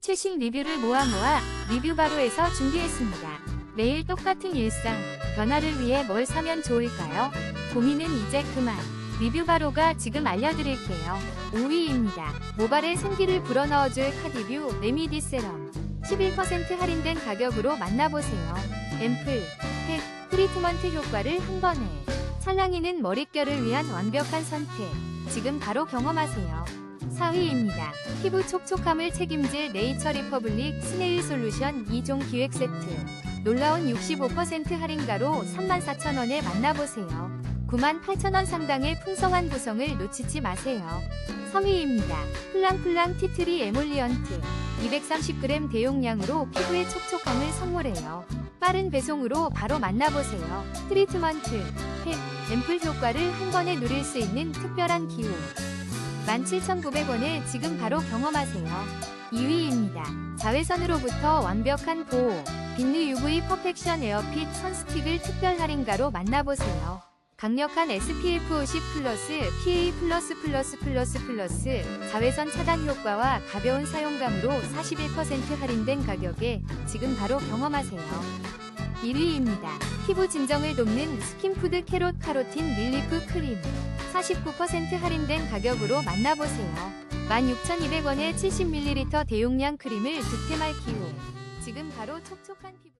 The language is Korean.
최신 리뷰를 모아 모아 리뷰 바로에서 준비했습니다. 매일 똑같은 일상, 변화를 위해 뭘 사면 좋을까요? 고민은 이제 그만. 리뷰 바로가 지금 알려드릴게요. 5위입니다. 모발에 생기를 불어넣어줄 카디뷰 레미디 세럼. 11% 할인된 가격으로 만나보세요. 앰플, 팩, 트리트먼트 효과를 한 번에. 찰랑이는 머릿결을 위한 완벽한 선택. 지금 바로 경험하세요. 4위입니다. 피부 촉촉함을 책임질 네이처 리퍼블릭 스네일 솔루션 2종 기획 세트. 놀라운 65% 할인가로 34,000원에 만나보세요. 98,000원 상당의 풍성한 구성을 놓치지 마세요. 3위입니다. 플랑플랑 티트리 에몰리언트 230g 대용량으로 피부의 촉촉함을 선물해요. 빠른 배송으로 바로 만나보세요. 트리트먼트, 팩, 앰플 효과를 한 번에 누릴 수 있는 특별한 기호. 17,900원에 지금 바로 경험하세요. 2위입니다. 자외선으로부터 완벽한 보호. 빈느 UV 퍼펙션 에어핏 선스틱을 특별 할인가로 만나보세요. 강력한 SPF 50 플러스 PA 플러스 플러스 플러스 플러스 자외선 차단 효과와 가벼운 사용감으로 41% 할인된 가격에 지금 바로 경험하세요. 1위입니다. 피부 진정을 돕는 스킨푸드 캐롯 카로틴 릴리프 크림 49% 할인된 가격으로 만나보세요. 16,200원에 70ml 대용량 크림을 득템할 기호. 지금 바로 촉촉한 피부